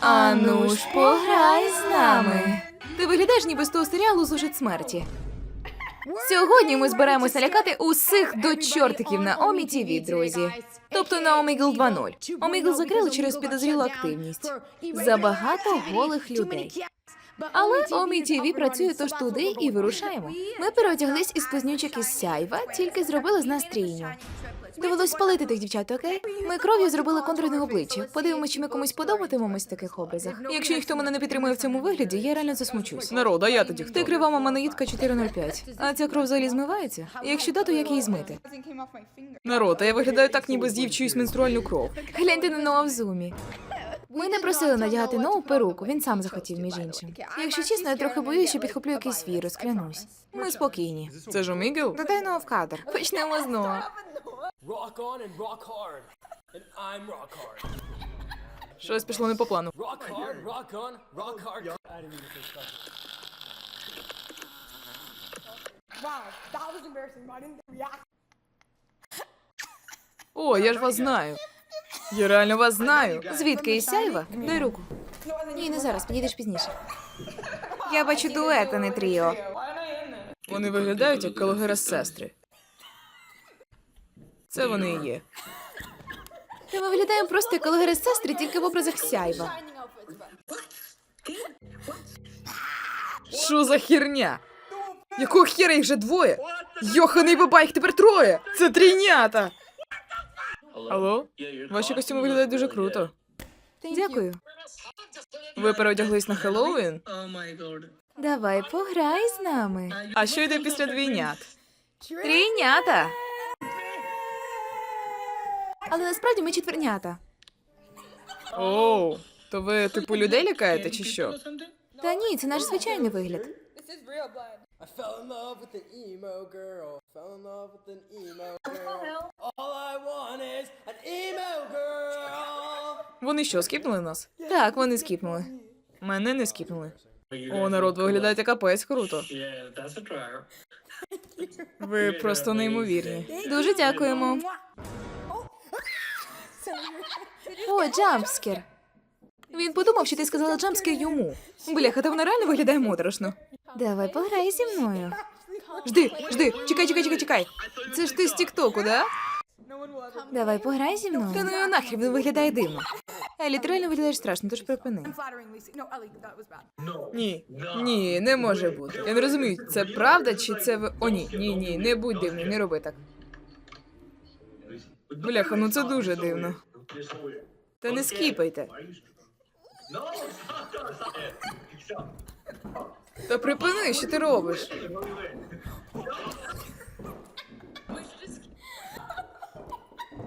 Ану ж, пограй з нами. Ти виглядаєш ніби з того серіалу «Зошит смерті. Сьогодні ми збираємося лякати усіх до чортиків на Омі ТВ, друзі. Тобто на Омігл 2.0. Омігл закрили через підозрілу активність. Забагато голих людей. Але Омі ТВ працює тож туди і вирушаємо. Ми переодяглись із близнючок із сяйва, тільки зробили з нас трійню. Довелось спалити тих дівчат, окей? Ми кров'ю зробили контурне обличчя. Подивимось, чи ми комусь подобатимемось в таких образах. Якщо ніхто мене не підтримує в цьому вигляді, я реально засмучусь. Народ, а я тоді хто? Ти крива маманоїдка 405. А ця кров взагалі змивається? Якщо да, то як її змити? Народ, а я виглядаю так, ніби з'їв чиюсь менструальну кров. Гляньте на Ноа в зумі. Ми не просили надягати нову перуку, він сам захотів, між іншим. Якщо чесно, я трохи боюсь, що підхоплю якийсь вірус, клянусь. Ми спокійні. Це ж Омігел? Додай Ноа в кадр. Почнемо з Ноа. Rock on and rock hard. And I'm rock hard. Щось пішло не по плану. Rock hard, rock on, rock hard. I didn't mean to say stuff. Wow, that was embarrassing. but I didn't react. О, я ж вас знаю. Я реально вас знаю. Звідки із сяйва? Дай руку. Ні, не зараз, підійдеш пізніше. Я бачу дует, а не тріо. Вони виглядають як калогера сестри. Це вони і є. Та ми виглядаємо просто як калогера сестри, тільки в образах сяйва. Що за херня? Якого хера їх вже двоє? Йоханий бабай, їх тепер троє! Це трійнята! Алло? Ваші костюми виглядають дуже круто. Дякую. Ви переодяглись на Хеллоуін? Давай пограй з нами. А що йде після двійнят? Трійнята. Але насправді ми четвернята. Оу, то ви типу людей лякаєте чи що? Та ні, це наш звичайний вигляд. This is real blood. I fell in love with an emo girl. Fell in love with an emo girl. All I want is an emo girl. Вони що, скіпнули нас? Так, вони скіпнули. Мене не скіпнули. О, народ, виглядаєте капець круто. Ви просто неймовірні. Дуже дякуємо. О, джампскер. Він подумав, що ти сказала джампскер йому. Бляха, та вона реально виглядає моторошно. Давай пограй зі мною. Жди, жди, чекай, чекай, чекай, чекай. Це ж ти з Тіктоку, да? Давай пограй зі мною. Та ну його нахер, він виглядає дивно. Елі, ти реально виглядаєш страшно, тож припини. Ні, ні, не може бути. Я не розумію, це правда чи це ви. О, ні, ні, ні, не будь дивним, не роби так. Бляха, ну це дуже дивно. Та не скіпайте. Та припини, що ти робиш?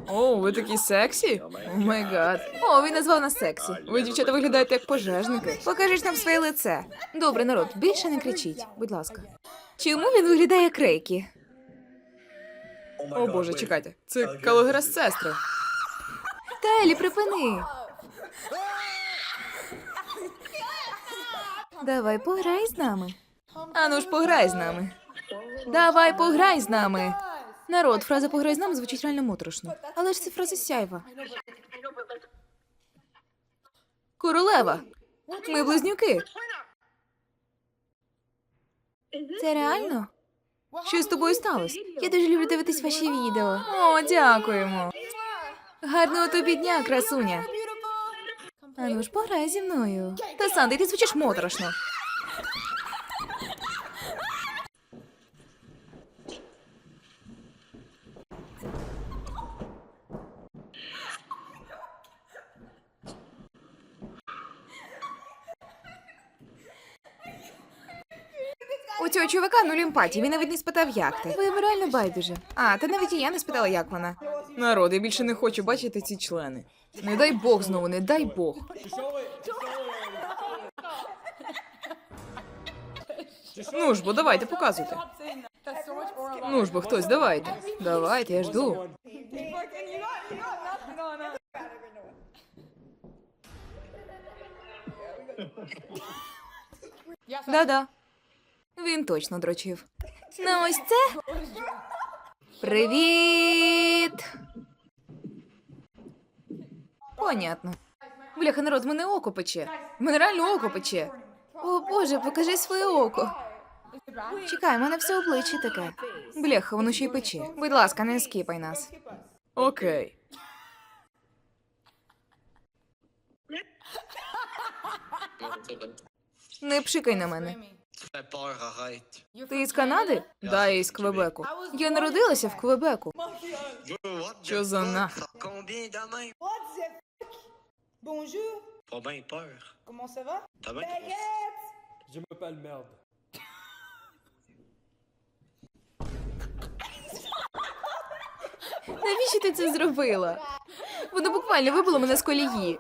О, ви такі сексі? О май гад. О, він назвав нас сексі. Ви, дівчата, виглядаєте як пожежники. Покажіть нам своє лице. Добре, народ, більше не кричіть, будь ласка. Чому він виглядає як рейкі? О боже, чекайте. Це калогера сестри. Телі, припини. Давай пограй з нами. Ану ж пограй з нами. Давай пограй з нами. Народ, фраза пограй з нами звучить реально моторошно. Але ж це фраза сяйва. Королева. Ми близнюки. Це реально? Що з тобою сталося? Я дуже люблю дивитись ваші відео. О, дякуємо. Гарного тобі дня, красуня. А ну ж пограй зі мною. Та Санди, ти звучиш моторошно. Цього чувака нуль емпатії, він навіть не спитав, як ти. Ви реально байдуже. А, та навіть і я не спитала, як вона. Народ, я більше не хочу бачити ці члени. Не дай Бог знову, не дай Бог. Ну ж бо, давайте, показуйте. Ну ж бо, хтось, давайте. Давайте, я жду. Да-да. Він точно дрочив. Ну ось це. Привіт. Понятно. Бляха, народ, мене око пече. Мене реально око пече. О боже, покажи своє око. Чекай, мене все обличчя таке. Бляха, воно ще й пече. Будь ласка, не скіпай нас. Окей. Не пшикай на мене. Fais peur, arrête. Ти із Канади? Да, я із Квебеку. Я народилася в Квебеку. Yo, what the Chose en a. fuck? Combien de même? What the fuck? Bonjour, Pas bien peur. comment ça va? T'as bien Baguette! Je m'appelle merde. Навіщо ти це зробила? Воно буквально вибило мене з колії.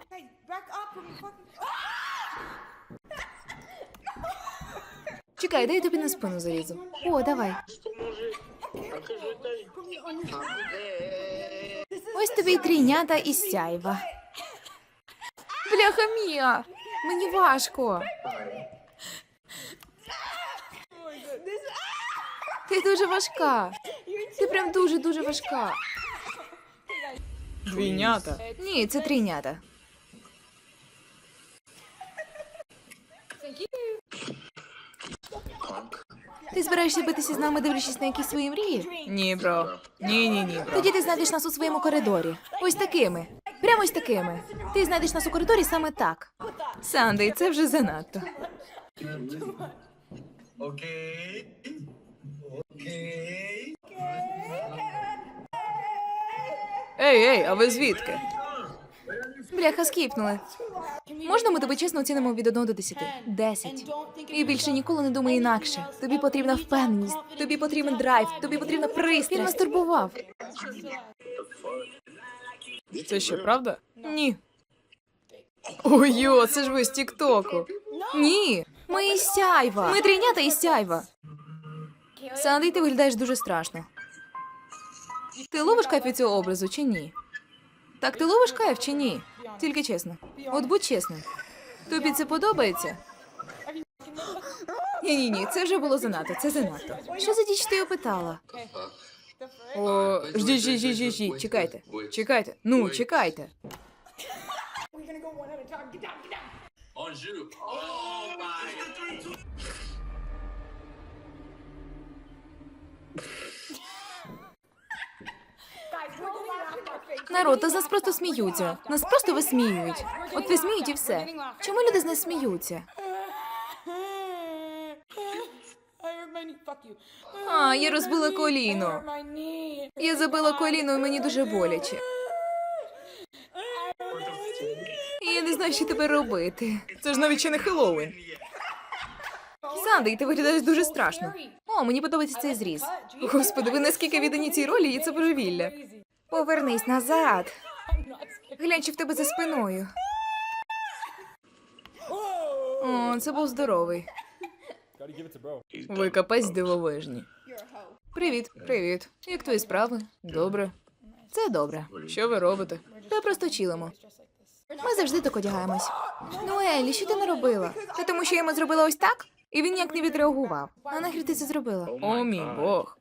Чекай, дай я тобі на спину залізу. О, давай. Ось тобі й трійнята і сяйва. Бляха мія! Мені важко. Ти дуже важка. Ти прям дуже-дуже важка. Двійнята? Ні, це трійнята. Ти збираєшся битися з нами, дивлячись на якісь свої мрії? Ні, бро. Ні, ні, ні. Тоді ти знайдеш нас у своєму коридорі. Ось такими. Прямо ось такими. Ти знайдеш нас у коридорі саме так. Сандей, це вже занадто. Окей. Окей. Ей, ей, а ви звідки? Бляха, скіпнули. Можна ми тебе чесно оцінимо від 1 до 10? 10. І більше ніколи не думай інакше. Тобі потрібна впевненість, тобі потрібен драйв, тобі потрібна пристрасть. Він нас турбував. Це що, правда? Ні. Ой, це ж ви з Тіктоку. Ні, ми із сяйва. Ми трійнята із сяйва. Санди, ти виглядаєш дуже страшно. Ти ловиш кайф від цього образу чи ні? Так, ти ловиш кайф чи ні? Тільки чесно. От будь чесним. Тобі це подобається? Ні, ні, ні, це вже було занадто, це занадто. Що за діч ти опитала? О, ждіть, ждіть, ждіть, чекайте. Чекайте. Ну, чекайте. Народ, та з нас просто сміються. Нас просто висміюють. От висміють і все. Чому люди з нас сміються? А, я розбила коліно. Я забила коліно і мені дуже боляче. І я не знаю, що тепер робити. Це ж навіть ще не Хеллоуін. Сандей, ти виглядаєш дуже страшно. О, мені подобається цей зріз. Господи, ви наскільки віддані цій ролі, і це божевілля. Повернись назад. Глянь, що в тебе за спиною. О, це був здоровий. Ви капець дивовижні. Привіт, привіт. Як твої справи? Добре. Це добре. Що ви робите? Та просто чилимо. Ми завжди так одягаємось. Ну, Елі, що ти не робила? Та тому, що я йому зробила ось так, і він ніяк не відреагував. А нахер ти це зробила? О, мій Бог.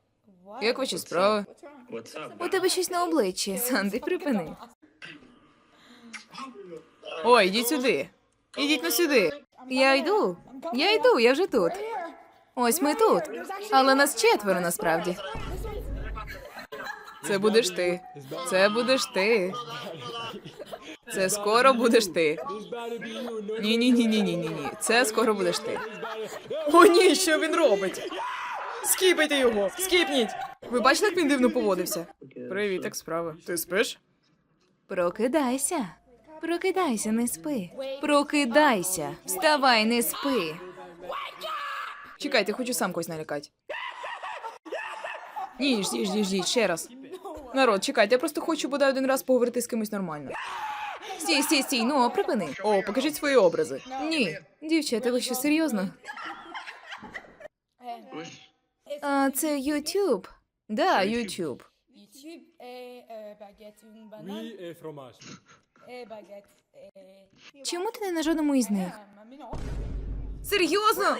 Як ваші справи? У тебе щось на обличчі. Санди, припини. Ой, ідіть сюди. Ідіть на сюди. Я йду. Я йду, я вже тут. Ось ми тут. Але нас четверо насправді. Це будеш ти. Це будеш ти. Це скоро будеш ти. Ні, ні, ні, ні, ні, ні. Це скоро будеш ти. О, ні, що він робить? Скіпайте його! Скіпніть! Ви бачили, як він дивно поводився? Привіт, як справа? Ти спиш? Прокидайся. Прокидайся, не спи. Прокидайся. Вставай, не спи. Чекайте, хочу сам когось налякати. Ні, ждіть, ждіть, ждіть, ще раз. Народ, чекайте, я просто хочу бодай один раз поговорити з кимось нормально. Стій, стій, стій, ну припини. О, покажіть свої образи. Ні, дівчата, ви що серйозно? А, це YouTube. Да, YouTube. YouTube et euh, baguette, Oui, et fromage. et baguette. Чому ти не на жодному із них? Серйозно?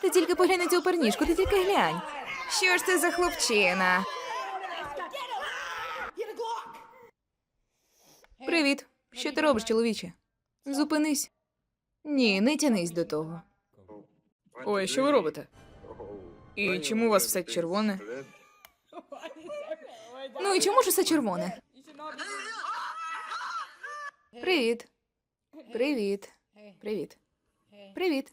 Ти тільки поглянь на цю перніжку, ти тільки глянь. Що ж це за хлопчина? Привіт. Що ти робиш, чоловіче? Зупинись. Ні, не тянись до того. Ой, що ви робите? І чому у вас все червоне? Ну і чому ж усе червоне? Привіт. Привіт. Привіт. Привіт.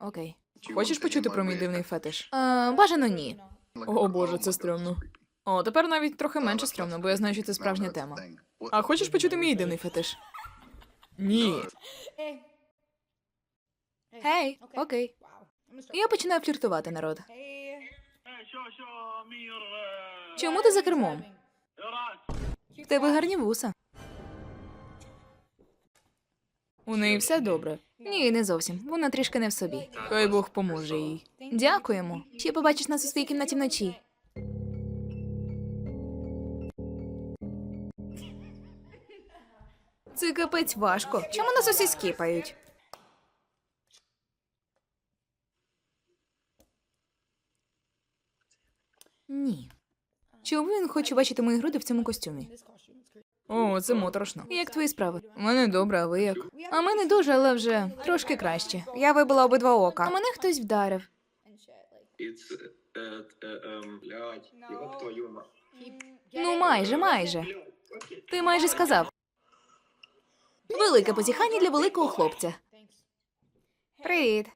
Окей. Хочеш почути про мій дивний фетиш? А, бажано ні. О боже, це стрьомно. О, тепер навіть трохи менше стрьомно, бо я знаю, що це справжня тема. А хочеш почути мій дивний фетиш? Ні. Hey. Гей, окей. Я починаю фліртувати, народ. Hey. Чому ти за кермом? В тебе гарні вуса. У неї все добре. Ні, не зовсім. Вона трішки не в собі. Хай Бог поможе їй. Дякуємо. Ще побачиш нас у своїй кімнаті вночі. Це капець важко. Чому нас усі скіпають? Ні. Чому він хоче бачити мої груди в цьому костюмі? О, це моторошно. Як твої справи? У мене добре, а ви як? А мене дуже, але вже трошки краще. Я вибила обидва ока. А мене хтось вдарив. Блядь, ёб твою мать. Ну, майже, майже. Ти майже сказав. Велике позіхання для великого хлопця. Привіт.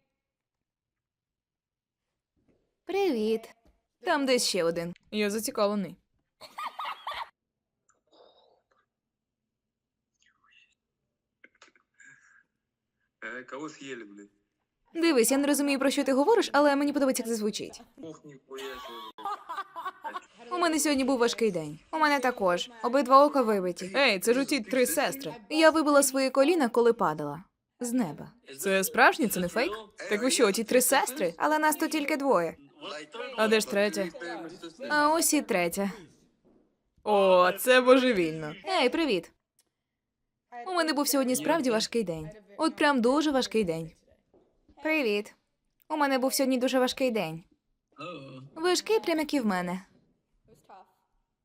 Привіт. Там десь ще один. Я зацікавлений. Э, кого съели, блядь? Дивись, я не розумію, про що ти говориш, але мені подобається, як це звучить. Ох, нихуя себе. У мене сьогодні був важкий день. У мене також. Обидва ока вибиті. Ей, це ж у ті три сестри. Я вибила свої коліна, коли падала. З неба. Це справжнє, це не фейк? Так ви що, ті три сестри? Але нас тут тільки двоє. А де ж третя? А ось і третя. О, це божевільно. Ей, привіт. У мене був сьогодні справді важкий день. От прям дуже важкий день. Привіт. У мене був сьогодні дуже важкий день. Важкий прям як і в мене.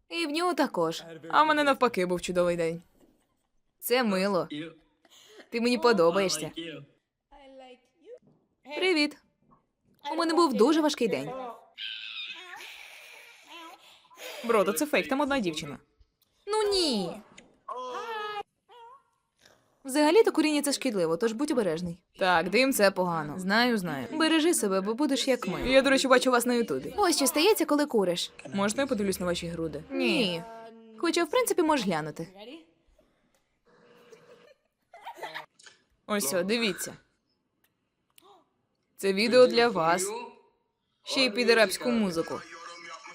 І в нього також. А в мене навпаки був чудовий день. Це мило. Ти мені подобаєшся. Привіт. У мене був дуже важкий день. Бро, то це фейк, там одна дівчина. Ну ні. Взагалі-то куріння це шкідливо, тож будь обережний. Так, дим це погано. Знаю, знаю. Бережи себе, бо будеш як ми. Я, до речі, бачу вас на Ютубі. Ось що стається, коли куриш. Можна я подивлюсь на ваші груди? Ні. Хоча, в принципі, можеш глянути. Ось, о, дивіться. Це відео для вас. Ще й під арабську музику.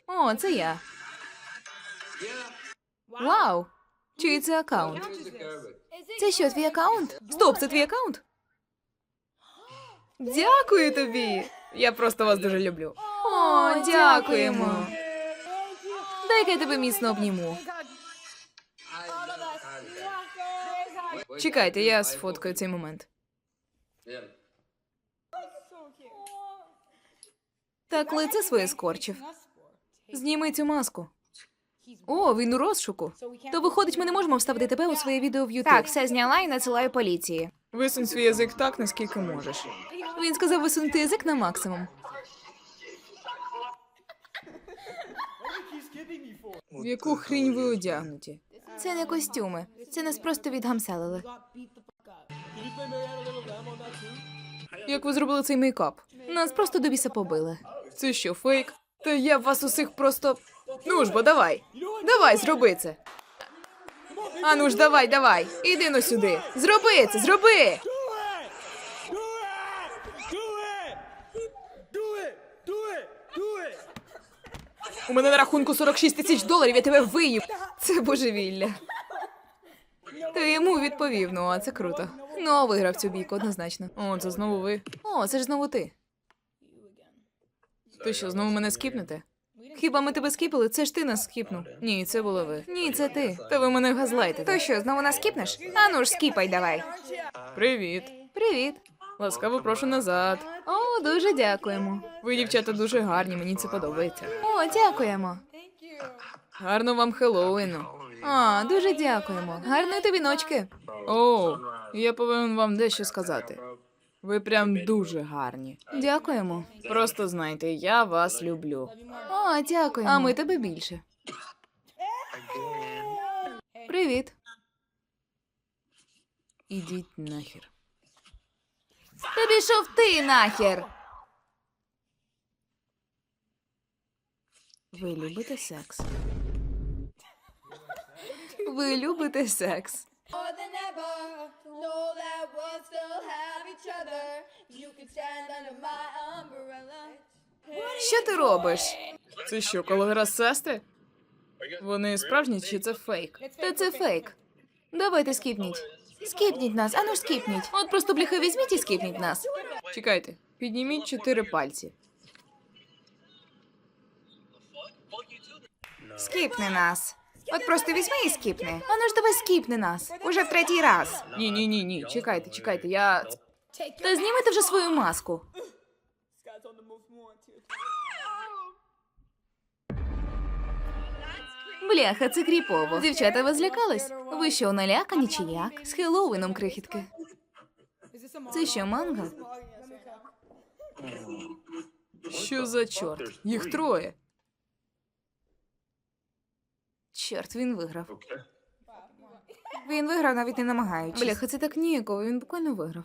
О, це я. Вау! Чий це аккаунт? Це що, твій аккаунт? Стоп, це твій аккаунт? Дякую тобі. Я просто вас дуже люблю. О, дякуємо. Дай-ка я тебе міцно обніму. Чекайте, я сфоткаю цей момент. Так, лице своє скорчив. Зніми цю маску. О, він у розшуку. То виходить, ми не можемо вставити тебе у своє відео в Ютуб. Так, все зняла і надсилаю поліції. Висунь свій язик так, наскільки можеш. Він сказав висунути язик на максимум. В яку хрінь ви одягнуті? Це не костюми. Це нас просто відгамселили. Як ви зробили цей мейкап? Нас просто до біса побили. Це що, фейк? Та я вас усіх просто. Ну ж бо давай. Давай, зроби це. А ну ж, давай, давай. Іди ну сюди. Зроби це, зроби. У мене на рахунку 46 тисяч доларів, я тебе виїв. Це божевілля. Ти йому відповів, ну а це круто. Ну, виграв цю бійку, однозначно. О, це знову ви. О, це ж знову ти. Ти що, знову мене скіпнете? Хіба ми тебе скіпали? Це ж ти нас скіпнув. Ні, це були ви. Ні, це ти. Та ви мене газлайтите. То що, знову нас скіпнеш? А ну ж, скіпай давай. Привіт. Привіт. Ласкаво прошу назад. О, дуже дякуємо. Ви, дівчата, дуже гарні, мені це подобається. О, дякуємо. Гарно вам Хеллоуіну. А, дуже дякуємо. Гарної тобі ночки. О, я повинен вам дещо сказати. Ви прям дуже гарні. Дякуємо. Просто знайте, я вас люблю. О, дякуємо. А ми тебе більше. Привіт. Ідіть нахер. Та пішов ти нахер. Ви любите секс? Ви любите секс? Що ти робиш? Це що, коли сестри? Вони справжні чи це фейк? Та це фейк. Давайте скіпніть. Скіпніть нас, ану ж скіпніть. От просто бляха візьміть і скіпніть нас. Чекайте, підніміть чотири пальці. Скіпни нас. От просто візьми і скіпни. Ану ж давай скіпни нас. Уже в третій раз. Ні, ні, ні, ні. Чекайте, чекайте, я. Та знімайте вже свою маску. Бляха, це кріпово. Дівчата, ви злякались? Ви що, налякані чи як? З Хеллоуіном, крихітки. Це що, манга? Що за чорт? Їх троє. Чорт, він виграв. Він виграв, навіть не намагаючись. Бляха, це так ніяково, він буквально виграв.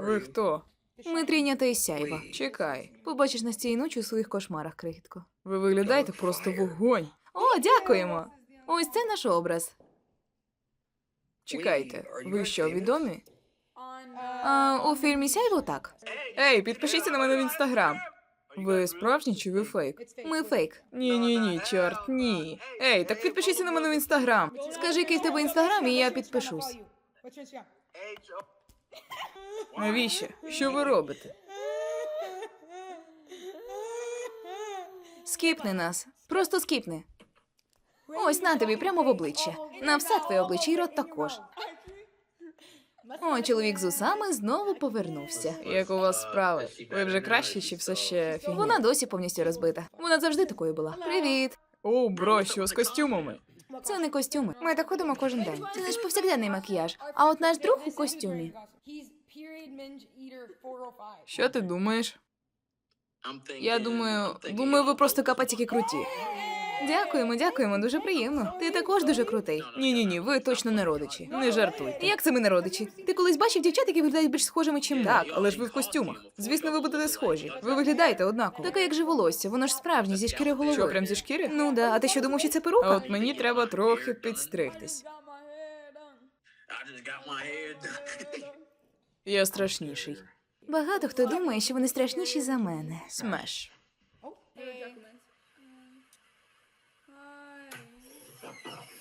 Ви хто? Ми трійнята із сяйва. Чекай. Побачиш нас цієї ночі у своїх кошмарах, крихітко. Ви виглядаєте просто вогонь. О, дякуємо. Ось це наш образ. Чекайте, ви що, відомі? А, у фільмі Сяйво так. Ей, підпишіться на мене в інстаграм. Ви справжні чи ви фейк? Ми фейк. Ні, ні, ні, чорт, ні. Ей, так підпишіться на мене в інстаграм. Скажи, який в тебе інстаграм, і я підпишусь. Навіщо? Що ви робите? Скіпни нас. Просто скіпни. Ось на тобі прямо в обличчя. На все твоє обличчя і рот також. О, чоловік з усами знову повернувся. Як у вас справи? Ви вже краще чи все ще фігня? Вона досі повністю розбита. Вона завжди такою була. Привіт. О, бро, що з костюмами? Це не костюми. Ми так ходимо кожен день. Це наш повсякденний макіяж. А от наш друг у костюмі. He's period minge eater 405. Що ти думаєш? Я думаю, думаю, ви просто капацьки круті. Дякуємо, дякуємо, дуже приємно. Ти також дуже крутий. Ні, ні, ні, ви точно не родичі. Не жартуйте. Як це ми не родичі? Ти колись бачив дівчат, які виглядають більш схожими, чим? Так, але ж ви в костюмах. Звісно, ви будете схожі. Ви виглядаєте однаково. Таке, як же волосся, воно ж справжнє зі шкіри голови. Що, прям зі шкіри? Ну да. А ти що думав, що це перука? А от мені треба трохи підстригтись. Я страшніший. Багато хто думає, що вони страшніші за мене. Смеш.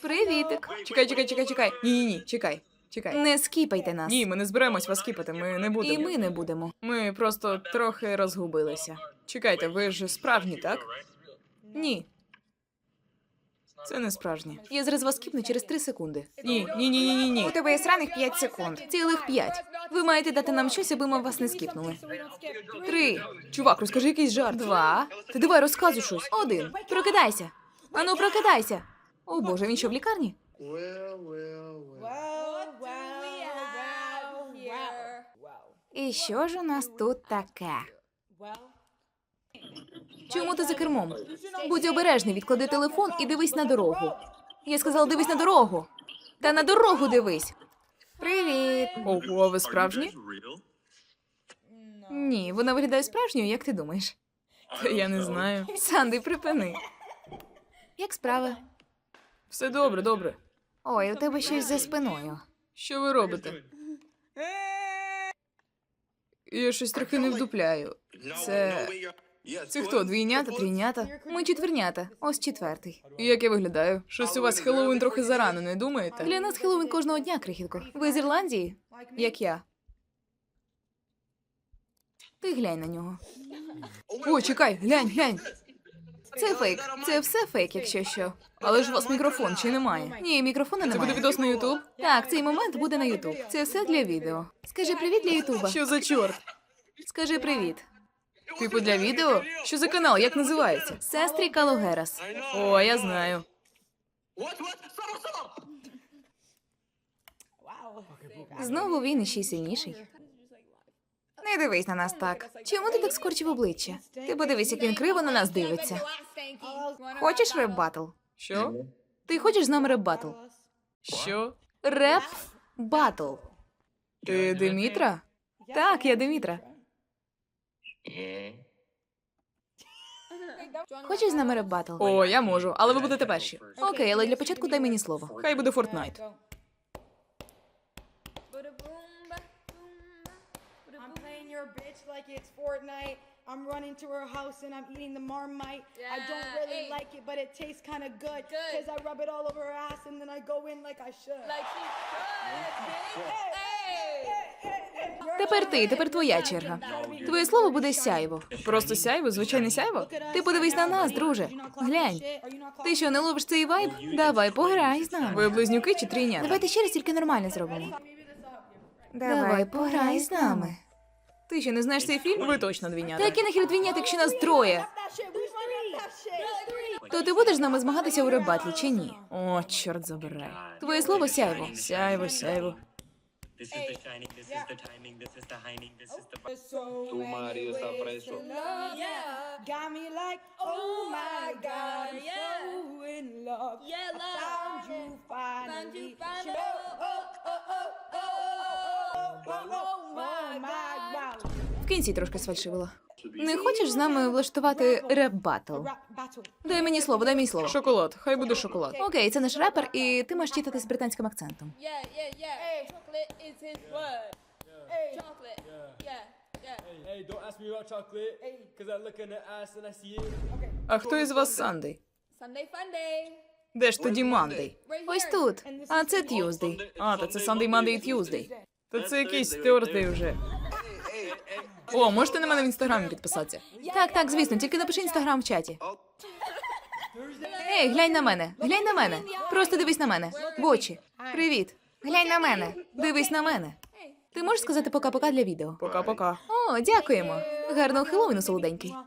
Привітик. Чекай, чекай, чекай, чекай. Ні, ні, ні, чекай. Чекай. Не скіпайте нас. Ні, ми не зберемось вас скіпати, ми не будемо. І ми не будемо. Ми просто трохи розгубилися. Чекайте, ви ж справжні, так? Ні. Це не справжнє. Я зараз вас кіпну через три секунди. Ні, ні, ні, ні, ні, ні. У тебе є сраних 5 секунд. Цілих 5. Ви маєте дати нам щось, аби ми вас не скіпнули. Три. Чувак, розкажи якийсь жарт. Два. Ти давай розказуй щось. Один. Прокидайся. Ану, прокидайся. О боже, він що в лікарні? Well, well, well. І що ж у нас тут таке? Чому ти за кермом? Будь обережний, відклади телефон і дивись на дорогу. Я сказала, дивись на дорогу. Та на дорогу дивись. Привіт. Ого, ви справжні? Ні, вона виглядає справжньою, як ти думаєш? Та я не знаю. Санди, припини. Як справи? Все добре, добре. Ой, у тебе щось за спиною. Що ви робите? Я щось трохи не вдупляю. Це. Це хто? Двійнята, трійнята? Ми четвернята. Ось четвертий. Як я виглядаю? Щось у вас Хеллоуін трохи зарано, не думаєте? Для нас Хеллоуін кожного дня, крихітко. Ви з Ірландії? Як я. Ти глянь на нього. О, чекай, глянь, глянь. Це фейк. Це все фейк, якщо що. Але ж у вас мікрофон чи немає? Ні, мікрофона немає. Це буде відос на Ютуб? Так, цей момент буде на Ютуб. Це все для відео. Скажи привіт для Ютуба. Що за чорт? Скажи привіт. Типу для відео? Що за канал? Як називається? Сестрі Калогерас. О, я знаю. Знову він іще й сильніший. Не дивись на нас так. Чому ти так скорчив обличчя? Ти подивись, як він криво на нас дивиться. Хочеш реп батл? Що? Ти хочеш з нами реп батл? Що? Реп батл. Ти Димітра? Так, я Димітра. Хочеш з нами реп батл? О, я можу, але ви будете перші. Окей, але для початку дай мені слово. Хай буде Фортнайт. Like it's Fortnite. I'm running to her house and I'm eating the marmite. I don't really hey. like it, but it tastes kind of good. Good. Cause I rub it all over her ass and then I go in like I should. Like she should. Hey. Тепер ти, тепер твоя черга. Твоє слово буде сяйво. Просто сяйво, звичайне сяйво. Ти подивись на нас, друже. Глянь. Ти що, не ловиш цей вайб? Давай, пограй з нами. Ви близнюки чи трійнята? Давайте ще раз тільки нормально зробимо. Давай, пограй з нами. Ти що, не знаєш цей фільм? Ви точно двійнята. Та які нахер двійнята, якщо нас троє? That shit, we three. That shit. То ти будеш з нами змагатися у ребатлі чи ні? О, чорт забирай. Твоє слово сяйво. Сяйво, сяйво. This is the shining, this is the timing, this is the hiding, this is the There's so Tu many marido está ways preso. to love ya. Got me like, oh my god, I'm so in love. Yeah, love. Found you finally. Found you finally. Oh, oh, oh, oh, oh, oh, oh, oh, my, my, wow. В кінці трошки сфальшивила. Не хочеш з нами влаштувати реп-батл? Дай мені слово, дай мені слово. Шоколад, хай буде шоколад. Окей, це наш репер, і ти маєш читати з британським акцентом. А хто із вас Сандей? Де ж тоді Мандей? Ось тут. А це Т'юздей. А, та це Сандей, Мандей і Т'юздей. Та це якийсь Тьорздей вже. О, можете на мене в інстаграмі підписатися? Так, так, звісно, тільки напиши інстаграм в чаті. Ей, глянь на мене, глянь на мене. Просто дивись на мене. В очі. Привіт. Глянь на мене. Дивись на мене. Ти можеш сказати пока-пока для відео? Пока-пока. О, дякуємо. Гарного Хеллоуіну, солоденький.